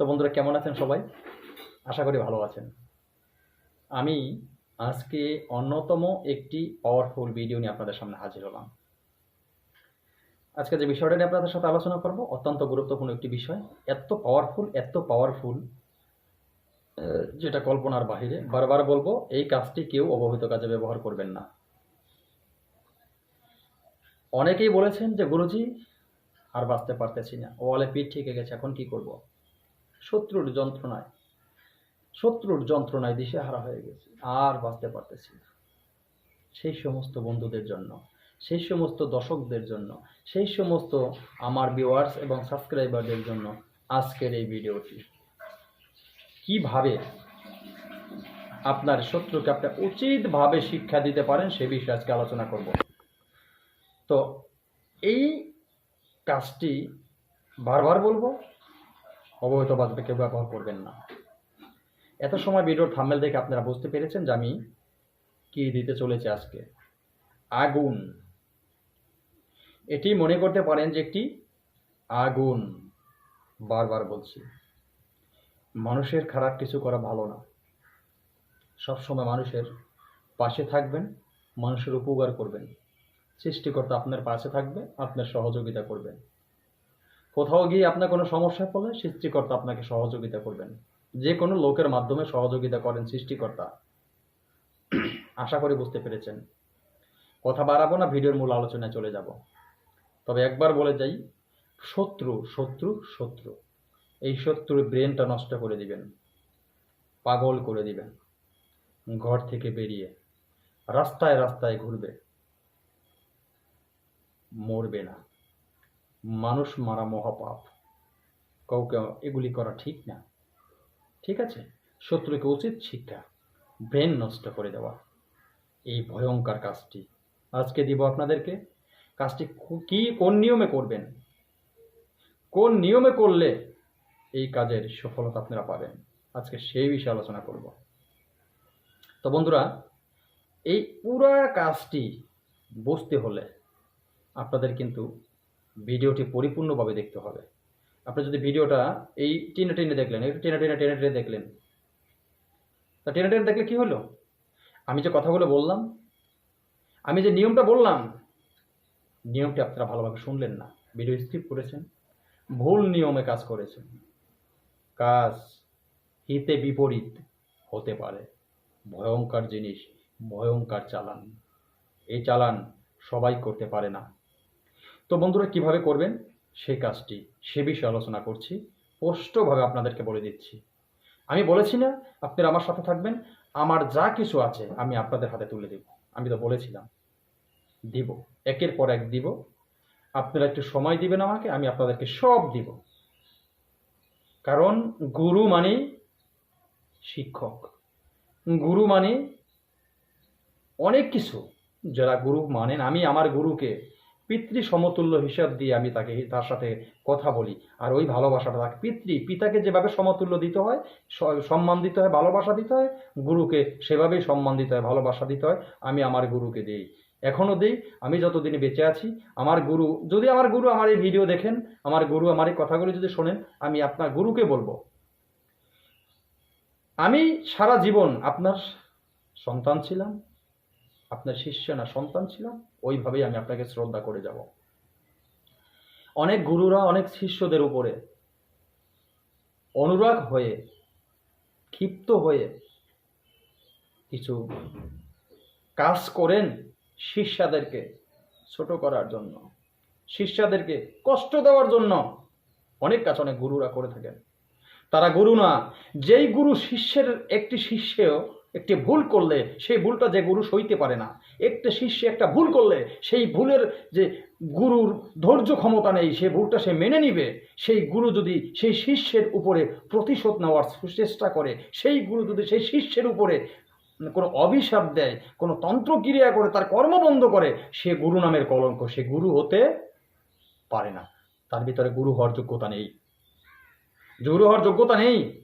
তো বন্ধুরা কেমন আছেন সবাই? আশা করি ভালো আছেন। আমি আজকে অন্যতম একটি পাওয়ারফুল ভিডিও নিয়ে আপনাদের সামনে হাজির হলাম। আজকে যে বিষয়টা নিয়ে আপনাদের সাথে আলোচনা করব, অত্যন্ত গুরুত্বপূর্ণ একটি বিষয়। এত পাওয়ারফুল এত পাওয়ারফুল যেটা কল্পনার বাহিরে। বারবার বলব, এই কাজটি কেউ অবহিত কাজে ব্যবহার করবেন না। অনেকেই বলেছেন যে, গুরুজি, আর বাঁচতে পারতেছি না। ওয়ালে পিঠ ঠেকে গেছে, এখন কি করব? শত্রুর যন্ত্রণায়। শত্রুর যন্ত্রণায় দিশে হারা হয়ে গেছে। আর বাঁচতে পারতেছি না। সেই সমস্ত বন্ধুদের জন্য, সেই সমস্ত দর্শকদের জন্য, সেই সমস্ত আমার ভিউয়ার্স এবং সাবস্ক্রাইবারদের জন্য আজকের এই ভিডিওটি। কীভাবে আপনার শত্রুকে আপনি উচিতভাবে শিক্ষা দিতে পারেন সে বিষয়ে আজকে আলোচনা করব। তো এই কাজটি বারবার বলব অবহিত বাজবে কেউ ব্যবহার করবেন না। এত সময় ভিডিওর থাম্বেল দেখে আপনারা বুঝতে পেরেছেন যে আমি কি দিতে চলেছি আজকে। আগুন। এটি মনে করতে পারেন যে একটি আগুন, বারবার বলছি। মানুষের খারাপ কিছু করা ভালো না। সবসময় মানুষের পাশে থাকবেন, মানুষের উপকার করবেন। সৃষ্টিকর্তা আপনার পাশে থাকবে, আপনার সহযোগিতা করবেন। কোথাও গিয়ে আপনার কোনো সমস্যায় পড়লে সৃষ্টিকর্তা আপনাকে সহযোগিতা করবেন। যে কোনো লোকের মাধ্যমে সহযোগিতা করেন সৃষ্টিকর্তা। আশা করি বুঝতে পেরেছেন। কথা বাড়াবো না, ভিডিওর মূল আলোচনায় চলে যাব। তবে একবার বলে যাই, শত্রু শত্রু শত্রু। এই শত্রুর ব্রেনটা নষ্ট করে দিবেন। পাগল করে দিবেন। ঘর থেকে বেরিয়ে, রাস্তায় রাস্তায় ঘুরবে। মরবে না। মানুষ মারা মহাপাপ। কাউকে এগুলি করা ঠিক না। ঠিক আছে? শত্রুকে উচিত শিক্ষা, ব্রেন নষ্ট করে দেওয়া। এই ভয়ঙ্কর কাজটি। আজকে দিব আপনাদেরকে। কাজটি কি কোন নিয়মে করবেন? কোন নিয়মে করলে এই কাজের সফলতা আপনারা পাবেন? আজকে সেই বিষয়ে আলোচনা করব। তো বন্ধুরা, এই পুরা কাজটি বুঝতে হলে আপনাদের কিন্তু ভিডিওটি পরিপূর্ণভাবে দেখতে হবে। আপনি যদি ভিডিওটা এই টেনে টেনে দেখলেন, একটু টেনে টেনে টেনে টেনে দেখলেন, তা টেনে টেনে দেখলে কি হলো? আমি যে কথাগুলো বললাম, আমি যে নিয়মটা বললাম, নিয়মটি আপনারা ভালোভাবে শুনলেন না। ভিডিও স্কিপ করেছেন, ভুল নিয়মে কাজ করেছেন। কাজ হিতে বিপরীত হতে পারে। ভয়ঙ্কর জিনিস, ভয়ঙ্কর চালান। এই চালান সবাই করতে পারে না। তো বন্ধুরা, কীভাবে করবেন? সেই কাজটি, সে বিষয়ে আলোচনা করছি। স্পষ্টভাবে আপনাদেরকে বলে দিচ্ছি। আমি বলেছি না, আপনারা আমার সাথে থাকবেন। আমার যা কিছু আছে, আমি আপনাদের হাতে তুলে দেব। আমি তো বলেছিলাম। দিব, একের পর এক দিব। আপনারা একটু সময় দিবেন আমাকে, আমি আপনাদেরকে সব দিব। কারণ গুরু মানে শিক্ষক। গুরু মানে অনেক কিছু। যারা গুরু মানেন, আমি আমার গুরুকে পিতৃ সমতুল্য হিসাব দিয়ে আমি তাকে তার সাথে কথা বলি। আর ওই ভালোবাসাটা তাকে, পিতৃ, পিতাকে যেভাবে সমতুল্য দিতে হয় সম্মান দিতে হয়, ভালোবাসা দিতে হয়, গুরুকে সেভাবেই সম্মান দিতে হয়, ভালোবাসা দিতে হয়, আমি আমার গুরুকে দিই। এখনও দিই, আমি যতদিন বেঁচে আছি, আমার গুরু, যদি আমার গুরু আমার এই ভিডিও দেখেন, আমার গুরু আমার এই কথাগুলো যদি শোনেন, আমি আপনার গুরুকে বলব। আমি সারা জীবন আপনার সন্তান ছিলাম আপনার শিষ্য না সন্তান ছিলাম ওইভাবেই আমি আপনাকে শ্রদ্ধা করে যাব। অনেক গুরুরা, অনেক শিষ্যদের উপরে অনুরাগ হয়ে, ক্ষিপ্ত হয়ে কিছু কাজ করেন শিষ্যাদেরকে ছোট করার জন্য। শিষ্যাদেরকে কষ্ট দেওয়ার জন্য অনেক কাজ অনেক গুরুরা করে থাকেন। তারা গুরু না, যেই গুরু শিষ্যের একটি শিষ্যেও একটি ভুল করলে সেই ভুলটা যে গুরু সইতে পারে না। একটা শিষ্য একটা ভুল করলে সেই ভুলের যে গুরুর ধৈর্য ক্ষমতা নেই সেই ভুলটা সে মেনে নিবে। সেই গুরু যদি সেই শিষ্যের উপরে প্রতিশোধ নেওয়ার চেষ্টা করে, সেই গুরু যদি সেই শিষ্যের উপরে কোনো অভিশাপ দেয়, কোনো তন্ত্রক্রিয়া করে, তার কর্ম বন্ধ করে, সে গুরু নামের কলঙ্ক, সে গুরু হতে পারে না। তার ভিতরে গুরু হওয়ার যোগ্যতা নেই। গুরু হওয়ার যোগ্যতা নেই।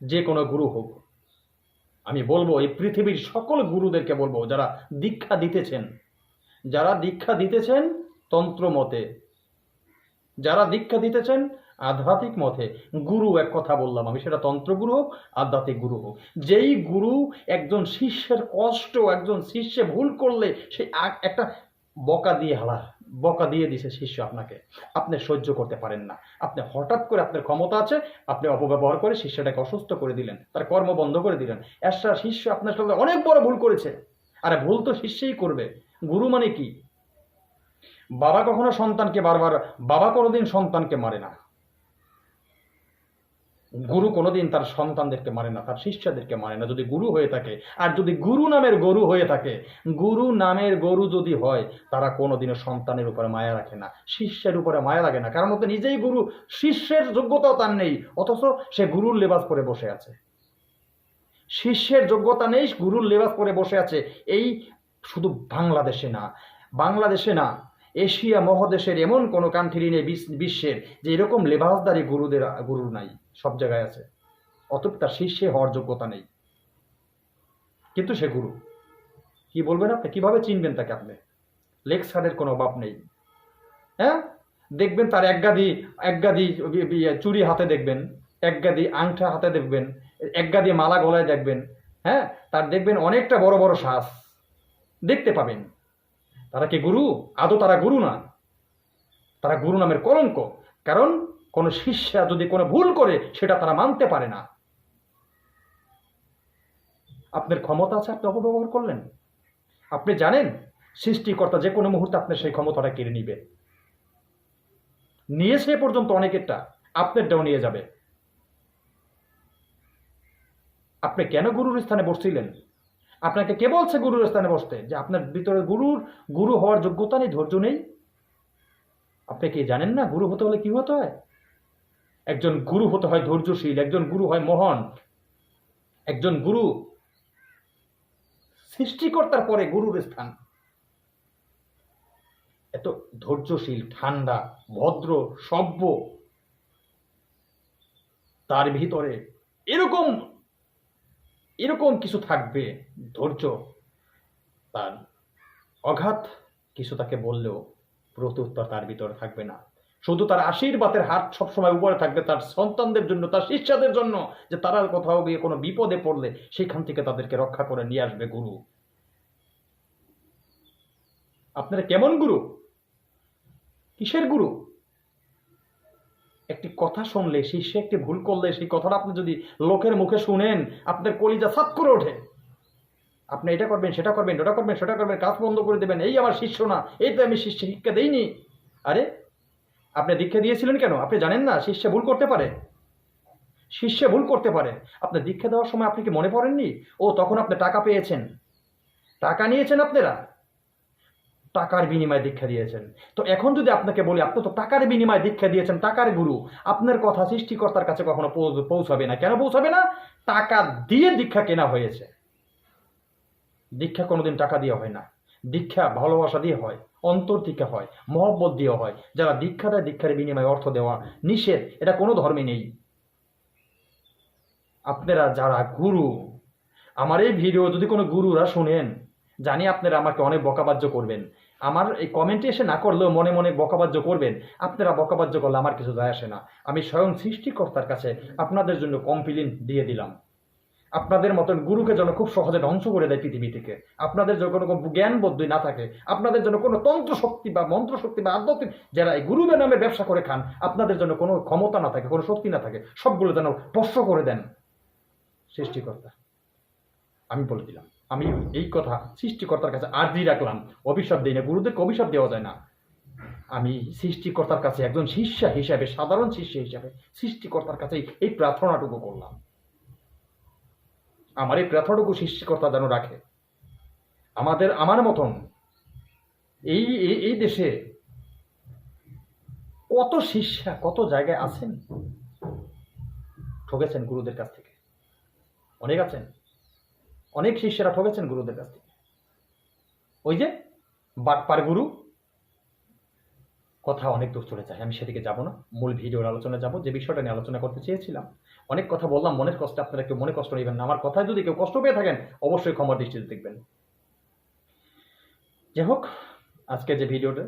যে কোনো গুরু হোক। আমি বলব, এই পৃথিবীর সকল গুরুদেরকে বলব, যারা দীক্ষা দিতেছেন, যারা দীক্ষা দিতেছেন তন্ত্র মতে, যারা দীক্ষা দিতেছেন আধ্যাত্মিক মতে, গুরু এক কথা বললাম আমি, সেটা তন্ত্রগুরু হোক, আধ্যাত্মিক গুরু হোক। যেই গুরু একজন শিষ্যের কষ্ট, একজন শিষ্যে ভুল করলে সে একটা বকা দিয়ে হালা বকা দিয়ে দিছে শিষ্য আপনাকে। আপনি সহ্য করতে পারেন না। আপনি হঠাৎ করে আপনার ক্ষমতা আছে, আপনি অপব্যবহার করে শিষ্যটাকে অসুস্থ করে দিলেন, তার কর্ম বন্ধ করে দিলেন। একটা শিষ্য আপনার সাথে অনেক বড় ভুল করেছে। আরে ভুল তো শিষ্যই করবে। গুরু মানে কি? বাবা কখনো সন্তানকে বারবার, বাবা কোনোদিন সন্তানকে মারে না। গুরু কোনোদিন তার সন্তানদেরকে মানে না, তার শিষ্যদেরকে মানে না। যদি গুরু হয়ে থাকে, আর যদি গুরু নামের গরু হয়ে থাকে, গুরু নামের গরু যদি হয়, তারা কোনোদিনও সন্তানের উপরে মায়া রাখে না, শিষ্যের উপরে মায়া লাগে না। কারণ ও তো নিজেই গুরু, শিষ্যের যোগ্যতাও তার নেই, অথচ সে গুরুর লেবাস পরে বসে আছে। শিষ্যের যোগ্যতা নেই, গুরুর লেবাস পরে বসে আছে। এই শুধু বাংলাদেশে না বাংলাদেশে না, এশিয়া মহাদেশের এমন কোনো কান্ট্রি নেই বিশ্বের, যে এরকম লেবাসদারি গুরুদের গুরু নাই। সব জায়গায় আছে। অতএব তার শীর্ষে হওয়ার যোগ্যতা নেই। কিন্তু সে গুরু। কি বলবেন আপনি? কীভাবে চিনবেন তাকে আপনি? লেকচারের কোনো অভাব নেই। হ্যাঁ? দেখবেন তার এক গাদি এক ইয়ে, চুরি হাতে দেখবেন এক গাদি আংটা হাতে দেখবেন এক গাদি মালা গলায় দেখবেন হ্যাঁ? তার দেখবেন অনেকটা বড় বড় শ্বাস দেখতে পাবেন। তারা কি গুরু? আদৌ তারা গুরু না? তারা গুরু নামের কলঙ্ক। কারণ কোনো শিষ্যা যদি কোনো ভুল করে, সেটা তারা মানতে পারে না। আপনার ক্ষমতা আছে, আপনি অপব্যবহার করলেন। আপনি জানেন, সৃষ্টিকর্তা যে কোনো মুহূর্তে আপনার সেই ক্ষমতাটা কেড়ে নিবে। নিয়েছে এ পর্যন্ত অনেকেরটা আপনারটাও নিয়ে যাবে। আপনি কেন গুরুর স্থানে বসছিলেন? আপনাকে কে বলছে গুরুর স্থানে বসতে? যে আপনার ভিতরে গুরুর, গুরু হওয়ার যোগ্যতা নেই, ধৈর্য নেই? আপনি কি জানেন না গুরু হতে হলে কি হতে হয়? একজন গুরু হতে হয় ধৈর্যশীল, একজন গুরু হয় মহান। একজন গুরু সৃষ্টিকর্তার পরে গুরুর স্থান। এত ধৈর্যশীল, ঠান্ডা, ভদ্র, সভ্য, তার ভিতরে এরকম এরকম কিছু থাকবে, ধৈর্য, তার অঘাত কিছু তাকে বললেও প্রত্যুত্তর তার ভিতরে থাকবে না। শুধু তার আশীর্বাদের হাত সবসময় উপরে থাকবে, তার সন্তানদের জন্য, তার শিষ্যদের জন্য, যে তারা কোথাও গিয়ে কোনো বিপদে পড়লে সেখান থেকে তাদেরকে রক্ষা করে নিয়ে আসবে গুরু। আপনারা কেমন গুরু? কিসের গুরু? একটি কথা শুনলে শিষ্য একটি ভুল করলে, সেই কথাটা আপনি যদি লোকের মুখে শুনেন, আপনার কলিজা সাত করে ওঠে। আপনি এটা করবেন, সেটা করবেন, ওটা করবেন, সেটা করবেন, কাজ বন্ধ করে দেবেন, এই আমার শিষ্য না, এই তো আমি শিষ্য শিক্ষা দেইনি। আরে আপনি দীক্ষা দিয়েছিলেন কেন? আপনি জানেন না শিষ্য ভুল করতে পারে। শিষ্য ভুল করতে পারে। আপনি দীক্ষা দেওয়ার সময় আপনি কি মনে পড়েননি? ও, তখন আপনি টাকা পেয়েছেন। টাকা নিয়েছেন আপনারা? টাকার বিনিময়ে দীক্ষা দিয়েছেন। তো এখন যদি আপনাকে বলি, আপনি তো টাকার বিনিময়ে দীক্ষা দিয়েছেন, টাকার গুরু, আপনার কথা সৃষ্টিকর্তার কাছে কখনো পৌঁছাবে না। কেন পৌঁছাবে না? টাকা দিয়ে দীক্ষা কেনা হয়েছে। দীক্ষা কোনোদিন টাকা দিয়ে হয় না। দীক্ষা, ভালোবাসা দিয়ে হয়, অন্তর থেকে হয়, মহব্বত দিয়ে হয়। যারা দীক্ষা দেয়, দীক্ষার বিনিময়ে অর্থ দেওয়া নিষেধ, এটা কোনো ধর্মে নেই। আপনারা যারা গুরু, আমার এই ভিডিও যদি কোনো গুরুরা শুনেন, জানি আপনারা আমাকে অনেক বকাবাজ্য করবেন। আমার এই কমেন্টে এসে না করলেও মনে মনে বকাবাজ্য করবেন, আপনারা বকাবাজ্য করলে আমার কিছু যায় আসে না। আমি স্বয়ং সৃষ্টিকর্তার কাছে আপনাদের জন্য কমপ্লেন দিয়ে দিলাম। আপনাদের মতন গুরুকে যেন খুব সহজে ধ্বংস করে দেয় পৃথিবী থেকে। আপনাদের যখন কোনো জ্ঞান বুদ্ধি না থাকে। আপনাদের জন্য কোনো তন্ত্র শক্তি বা মন্ত্র শক্তি বা আধ্যাত্মিক যারা এই গুরুদের নামে ব্যবসা করে খান, আপনাদের জন্য কোনো ক্ষমতা না থাকে, কোনো শক্তি না থাকে, সবগুলো যেন স্পর্শ করে দেন। সৃষ্টিকর্তা। আমি বলে দিলাম। আমি এই কথা সৃষ্টিকর্তার কাছে আর্জি রাখলাম। অভিশাপ দিই না, গুরুদেরকে অভিশাপ দেওয়া যায় না। আমি সৃষ্টিকর্তার কাছে একজন শিষ্য হিসাবে, সাধারণ শিষ্য হিসাবে সৃষ্টিকর্তার কাছে এই প্রার্থনাটুকু করলাম। আমার এই প্রার্থনাটুকু সৃষ্টিকর্তা যেন রাখে। আমাদের, আমার মতন এই- এই দেশে কত শিষ্যা কত জায়গায় আছেন? ঠকেছেন গুরুদের কাছ থেকে। অনেক আছেন। অনেক শিষ্যরা ঠকেছেন গুরুদের কাছ থেকে। ওই যে বাটপার গুরু কথা অনেক দূর চলে যায়, আমি সেদিকে যাব না, মূল ভিডিওর আলোচনা যাব, যে বিষয়টা নিয়ে আলোচনা করতে চেয়েছিলাম। অনেক কথা বললাম, মনের কষ্ট আপনারা কেউ মনে কষ্ট নেবেন না, আমার কথায় যদি কেউ কষ্ট পেয়ে থাকেন, অবশ্যই ক্ষমার দৃষ্টিতে দেখবেন। যাই হোক, আজকে যে ভিডিওটা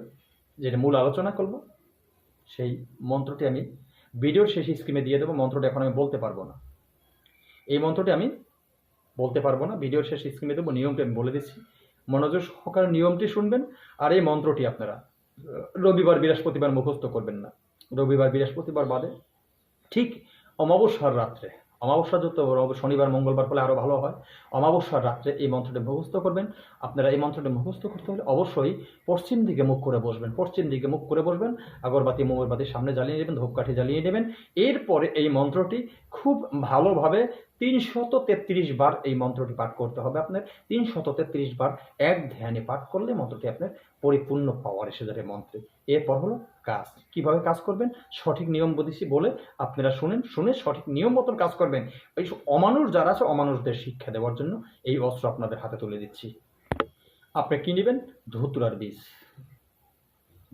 যেটা মূল আলোচনা করব, সেই মন্ত্রটি আমি ভিডিওর শেষ স্ক্রিমে দিয়ে দেবো, মন্ত্রটা এখন আমি বলতে পারব না। এই মন্ত্রটি আমি বলতে পারব না, ভিডিওর শেষ স্ক্রিমে দেবো, নিয়মটি আমি বলে দিচ্ছি। মনোযোগ সহকারে নিয়মটি শুনবেন, আর এই মন্ত্রটি আপনারা রবিবার বৃহস্পতিবার মুখস্থ করবেন না। রবিবার, বৃহস্পতিবার বাদে ঠিক অমাবস্যার রাত্রে, অমাবস্যা যত শনিবার, মঙ্গলবার হলে আরও ভালো হয়। অমাবস্যার রাত্রে এই মন্ত্রটি মুখস্থ করবেন। আপনারা এই মন্ত্রটি মুখস্থ করতে হলে অবশ্যই পশ্চিম দিকে মুখ করে বসবেন। পশ্চিম দিকে মুখ করে বসবেন, আগরবাতি মোমবাতির সামনে জ্বালিয়ে নেবেন, ধূপকাঠি জ্বালিয়ে নেবেন। এরপরে এই মন্ত্রটি খুব ভালোভাবে তিনশত তেত্রিশ বার এই মন্ত্রটি পাঠ করতে হবে আপনার। তিনশত তেত্রিশ বার এক ধ্যানে পাঠ করলে মন্ত্রটি আপনার পরিপূর্ণ পাওয়ার এসে যাবে মন্ত্রে। এরপর হলো কাজ। কীভাবে কাজ করবেন? সঠিক নিয়ম বদিছি বলে আপনারা শুনেন, শুনে সঠিক নিয়ম মতন কাজ করবেন। এই অমানুষ যারা আছে, অমানুষদের শিক্ষা দেওয়ার জন্য এই অস্ত্র আপনাদের হাতে তুলে দিচ্ছি। আপনি কি নেবেন? ধুতুরার বীজ।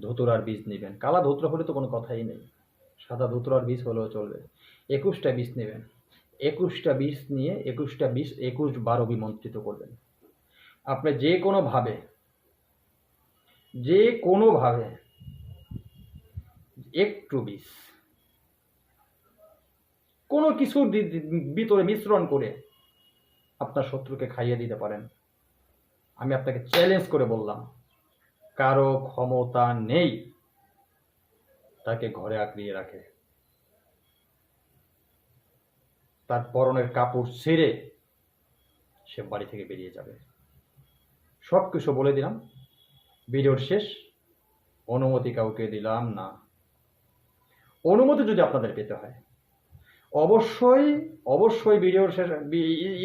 ধুতুরার বীজ নেবেন। কালা ধুতুরা হলে তো কোনো কথাই নেই। সাদা ধুতুরার বীজ হলেও চলবে। একুশটা বীজ নেবেন। একুশটা বিষ নিয়ে একুশটা বিষ একুশ বার অভিমন্ত্রিত করবেন। আপনি যে কোনোভাবে যে কোনোভাবে একটু বিষ, কোনো কিছুর ভিতরে মিশ্রণ করে আপনার শত্রুকে খাইয়ে দিতে পারেন। আমি আপনাকে চ্যালেঞ্জ করে বললাম, কারও ক্ষমতা নেই, তাকে ঘরে আঁকড়িয়ে রাখে। তার পরনের কাপড় ছেড়ে সে বাড়ি থেকে বেরিয়ে যাবে। সব কিছু বলে দিলাম। ভিডিওর শেষ। অনুমতি কাউকে দিলাম না। অনুমতি যদি আপনাদের পেতে হয় অবশ্যই অবশ্যই ভিডিওর শেষ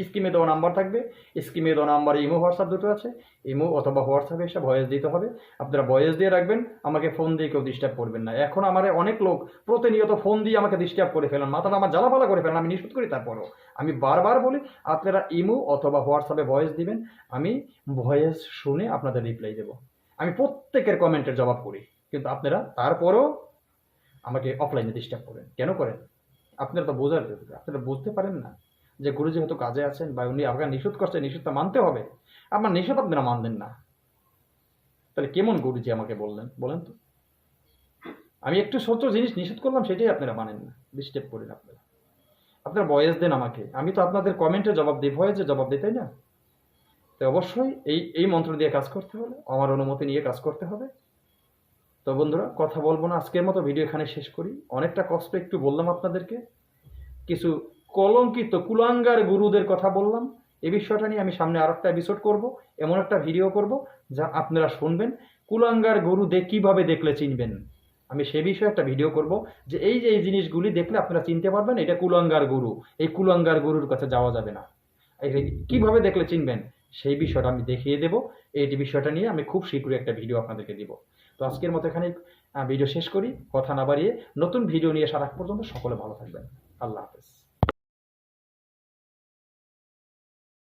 স্কিমে দেওয়া নাম্বার থাকবে। স্কিমে দেওয়া নাম্বারে ইমো হোয়াটসঅ্যাপ দুটো আছে। ইমো অথবা হোয়াটসঅ্যাপে এসে ভয়েস দিতে হবে। আপনারা ভয়েস দিয়ে রাখবেন, আমাকে ফোন দিয়ে কেউ ডিস্টার্ব করবেন না। এখন আমার অনেক লোক প্রতিনিয়ত ফোন দিয়ে আমাকে ডিস্টার্ব করে ফেলেন, মাথাটা আমার জ্বালাপালা করে ফেলেন, আমি নিষেধ করি তারপরও। আমি বারবার বলি, আপনারা ইমো অথবা হোয়াটসঅ্যাপে ভয়েস দিবেন, আমি ভয়েস শুনে আপনাদের রিপ্লাই দেবো। আমি প্রত্যেকের কমেন্টের জবাব করি, কিন্তু আপনারা তারপরও আমাকে অফলাইনে ডিস্টার্ব করেন। কেন করেন? আপনারা তো বোঝার আপনারা বুঝতে পারেন না যে গুরুজি হয়তো কাজে আছেন বা উনি আপনাকে নিষেধ করছেন নিষেধটা মানতে হবে। আপনার নিষেধ আপনারা মানবেন না। তাহলে কেমন গুরুজি আমাকে বললেন? বলেন তো। আমি একটু ছোট জিনিস নিষেধ করলাম, সেটাই আপনারা মানেন না। ডিস্টার্ব করেন আপনারা। আপনারা বয়স দেন আমাকে। আমি তো আপনাদের কমেন্টে জবাব দিই। ভয়েসে জবাব দিই, তাই না? তো অবশ্যই এই এই মন্ত্র দিয়ে কাজ করতে হলে, আমার অনুমতি নিয়ে কাজ করতে হবে। তো বন্ধুরা, কথা বলব না, আজকের মতো ভিডিও এখানে শেষ করি। অনেকটা কষ্ট একটু বললাম আপনাদেরকে। কিছু কলঙ্কিত কুলাঙ্গার গুরুদের কথা বললাম। এই বিষয়টা নিয়ে আমি সামনে আর একটা এপিসোড করব, এমন একটা ভিডিও করব, যা আপনারা শুনবেন। কুলাঙ্গার গুরু দে কীভাবে দেখলে চিনবেন? আমি সে বিষয়ে একটা ভিডিও করব, যে এই যে এই জিনিসগুলি দেখলে আপনারা চিনতে পারবেন, এটা কুলাঙ্গার গুরু। এই কুলাঙ্গার গুরুর কাছে যাওয়া যাবে না। কীভাবে দেখলে চিনবেন? সেই বিষয়টা আমি দেখিয়ে দেবো। এই বিষয়টা নিয়ে আমি খুব শীঘ্রই একটা ভিডিও আপনাদেরকে দিব। তো আজকের মতো এখানে ভিডিও শেষ করি। কথা না বাড়িয়ে নতুন ভিডিও নিয়ে সারা পর্যন্ত সকলে ভালো থাকবেন। আল্লাহ হাফেজ।